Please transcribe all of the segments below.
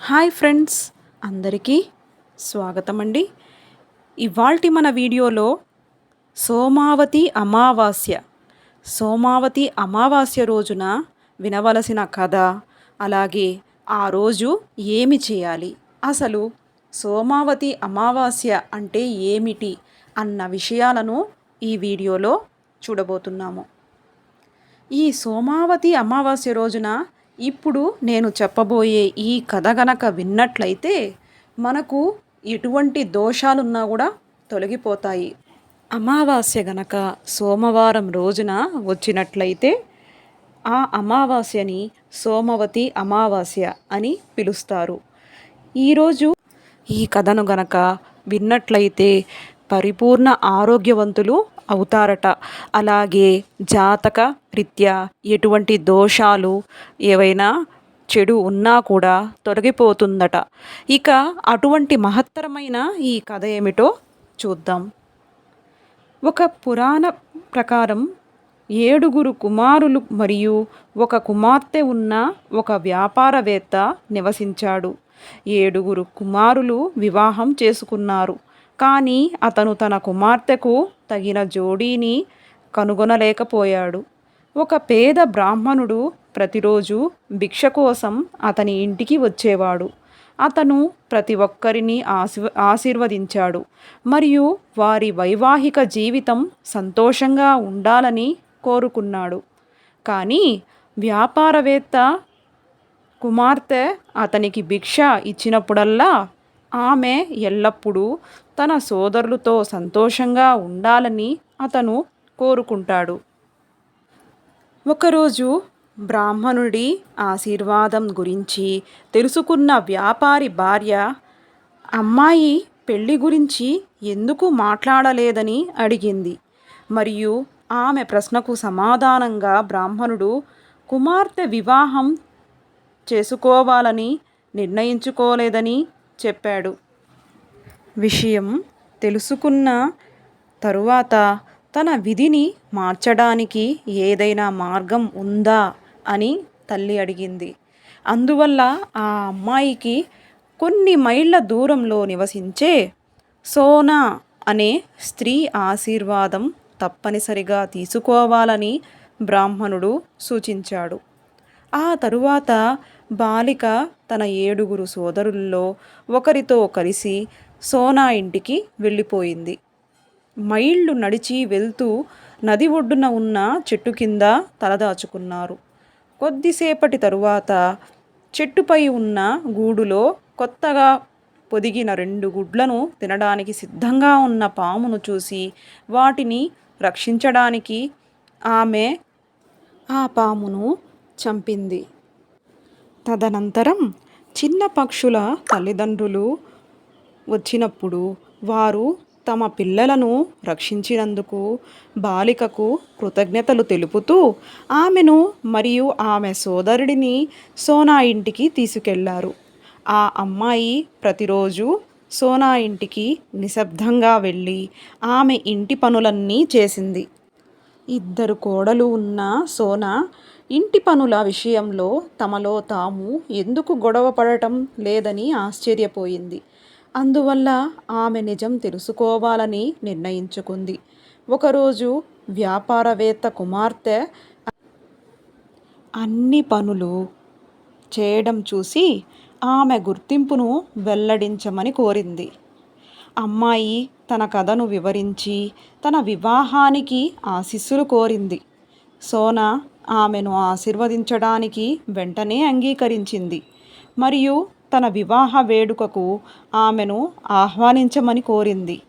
Hi friends అందరికీ స్వాగతం అండి ఇవాల్టి మన వీడియోలో సోమావతి అమావాస్య. సోమావతి అమావాస్య రోజున వినవలసిన కథ అలాగే ఆ రోజు ఏమి చేయాలి? అసలు సోమావతి అమావాస్య అంటే ఏమిటి? అన్న విషయాలను ఈ వీడియోలో చూడబోతున్నాము. ఈ సోమావతి అమావాస్య రోజున ఇప్పుడు నేను చెప్పబోయే ఈ కథ గనక విన్నట్లయితే మనకు ఎటువంటి దోషాలున్నా కూడా తొలగిపోతాయి. అమావాస్య గనక సోమవారం రోజున వచ్చినట్లయితే ఆ అమావాస్యని సోమవతి అమావాస్య అని పిలుస్తారు. ఈరోజు ఈ కథను గనక విన్నట్లయితే పరిపూర్ణ ఆరోగ్యవంతులు అవుతారట. అలాగే జాతక రీత్యా ఎటువంటి దోషాలు ఏవైనా చెడు ఉన్నా కూడా తొలగిపోతుందట. ఇక అటువంటి మహత్తరమైన ఈ కథ ఏమిటో చూద్దాం. ఒక పురాణ ప్రకారం ఏడుగురు కుమారులు మరియు ఒక కుమార్తె ఉన్న ఒక వ్యాపారవేత్త నివసించాడు. ఏడుగురు కుమారులు వివాహం చేసుకున్నారు. కానీ అతను తన కుమార్తెకు తగిన జోడీని కనుగొనలేకపోయాడు. ఒక పేద బ్రాహ్మణుడు ప్రతిరోజు భిక్ష కోసం అతని ఇంటికి వచ్చేవాడు. అతను ప్రతి ఒక్కరిని ఆశీ ఆశీర్వదించాడు. మరియు వారి వైవాహిక జీవితం సంతోషంగా ఉండాలని కోరుకున్నాడు. కానీ వ్యాపారవేత్త కుమార్తె అతనికి భిక్ష ఇచ్చినప్పుడల్లా ఆమె ఎల్లప్పుడూ తన సోదరులతో సంతోషంగా ఉండాలని అతను కోరుకుంటాడు. ఒకరోజు బ్రాహ్మణుడి ఆశీర్వాదం గురించి తెలుసుకున్న వ్యాపారి భార్య అమ్మాయి పెళ్ళి గురించి ఎందుకు మాట్లాడలేదని అడిగింది. మరియు ఆమె ప్రశ్నకు సమాధానంగా బ్రాహ్మణుడు కుమార్తె వివాహం చేసుకోవాలని నిర్ణయించుకోలేదని చెప్పాడు. విషయం తెలుసుకున్న తరువాత తన విధిని మార్చడానికి ఏదైనా మార్గం ఉందా అని తల్లి అడిగింది. అందువల్ల ఆ అమ్మాయికి కొన్ని మైళ్ళ దూరంలో నివసించే సోనా అనే స్త్రీ ఆశీర్వాదం తప్పనిసరిగా తీసుకోవాలని బ్రాహ్మణుడు సూచించాడు. ఆ తరువాత బాలిక తన ఏడుగురు సోదరుల్లో ఒకరితో కలిసి సోనా ఇంటికి వెళ్ళిపోయింది. మైళ్ళు నడిచి వెళ్తూ నది ఒడ్డున ఉన్న చెట్టు కింద తలదాచుకున్నారు. కొద్దిసేపటి తరువాత చెట్టుపై ఉన్న గూడులో కొత్తగా పొదిగిన రెండు గుడ్లను తినడానికి సిద్ధంగా ఉన్న పామును చూసి వాటిని రక్షించడానికి ఆమె ఆ పామును చంపింది. తదనంతరం చిన్న పక్షుల తల్లిదండ్రులు వచ్చినప్పుడు వారు తమ పిల్లలను రక్షించినందుకు బాలికకు కృతజ్ఞతలు తెలుపుతూ ఆమెను మరియు ఆమె సోదరుడిని సోనా ఇంటికి తీసుకెళ్ళారు. ఆ అమ్మాయి ప్రతిరోజు సోనా ఇంటికి నిశ్శబ్దంగా వెళ్ళి ఆమె ఇంటి పనులన్నీ చేసింది. ఇద్దరు కోడలు ఉన్న సోనా ఇంటి పనుల విషయంలో తమలో తాము ఎందుకు గొడవ పడటం లేదని ఆశ్చర్యపోయింది. అందువల్ల ఆమె నిజం తెలుసుకోవాలని నిర్ణయించుకుంది. ఒకరోజు వ్యాపారవేత్త కుమార్తె అన్ని పనులు చేయడం చూసి ఆమె గుర్తింపును వెల్లడించమని కోరింది. అమ్మాయి తన కథను వివరించి తన వివాహానికి ఆశీస్సులు కోరింది. సోనా ఆమెను ఆశీర్వదించడానికి వెంటనే అంగీకరించింది. మరియు తన వివాహ వేడుకకు ఆమెను ఆహ్వానించమని కోరింది.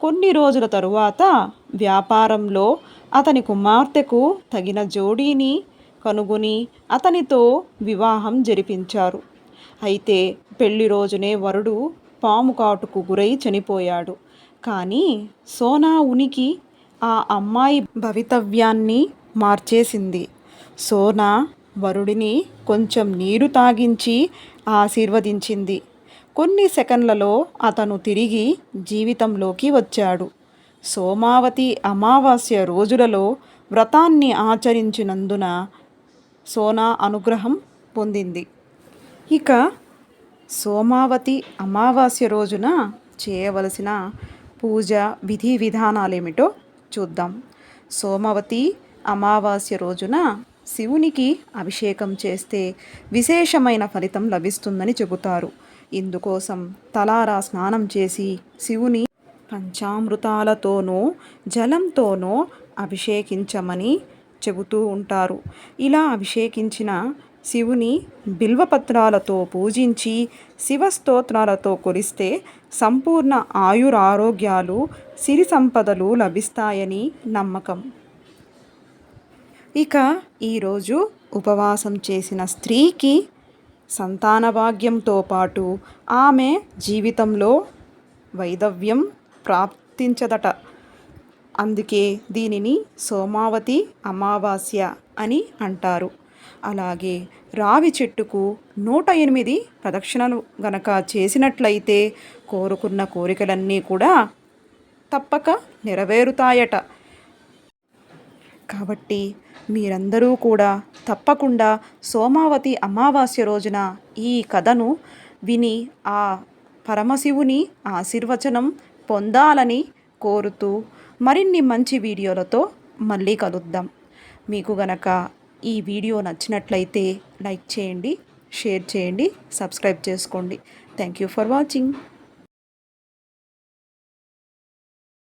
కొన్ని రోజుల తరువాత వ్యాపారంలో అతని కుమార్తెకు తగిన జోడీని కనుగొని అతనితో వివాహం జరిపించారు. అయితే పెళ్ళి రోజునే వరుడు పాము కాటుకు గురై చనిపోయాడు. కానీ సోనా ఉనికి ఆ అమ్మాయి భవితవ్యాన్ని మార్చేసింది. సోనా వరుడిని కొంచెం నీరు తాగించి ఆశీర్వదించింది. కొన్ని సెకన్లలో అతను తిరిగి జీవితంలోకి వచ్చాడు. సోమావతి అమావాస్య రోజులలో వ్రతాన్ని ఆచరించినందున సోనా అనుగ్రహం పొందింది. ఇక సోమావతి అమావాస్య రోజున చేయవలసిన పూజ విధి విధానాలేమిటో చూద్దాం. సోమవతి అమావాస్య రోజున శివునికి అభిషేకం చేస్తే విశేషమైన ఫలితం లభిస్తుందని చెబుతారు. ఇందుకోసం తలారా స్నానం చేసి శివుని పంచామృతాలతోనో జలంతోనో అభిషేకించమని చెబుతూ ఉంటారు. ఇలా అభిషేకించిన శివుని బిల్వపత్రాలతో పూజించి శివస్తోత్రాలతో కొలిస్తే సంపూర్ణ ఆయురారోగ్యాలు సిరి సంపదలు లభిస్తాయని నమ్మకం. ఇక ఈరోజు ఉపవాసం చేసిన స్త్రీకి సంతాన భాగ్యంతో పాటు ఆమె జీవితంలో వైదవ్యం ప్రాప్తించదట. అందుకే దీనిని సోమావతి అమావాస్య అని అంటారు. అలాగే రావి చెట్టుకు నూట ఎనిమిది ప్రదక్షిణలు గనక చేసినట్లయితే కోరుకున్న కోరికలన్నీ కూడా తప్పక నెరవేరుతాయట. కాబట్టి మీరందరూ కూడా తప్పకుండా సోమావతి అమావాస్య రోజున ఈ కథను విని ఆ పరమశివుని ఆశీర్వచనం పొందాలని కోరుతూ మరిన్ని మంచి వీడియోలతో మళ్ళీ కలుద్దాం. మీకు గనక ఈ వీడియో నచ్చినట్లయితే లైక్ చేయండి షేర్ చేయండి సబ్స్క్రైబ్ చేసుకోండి. Thank you for watching.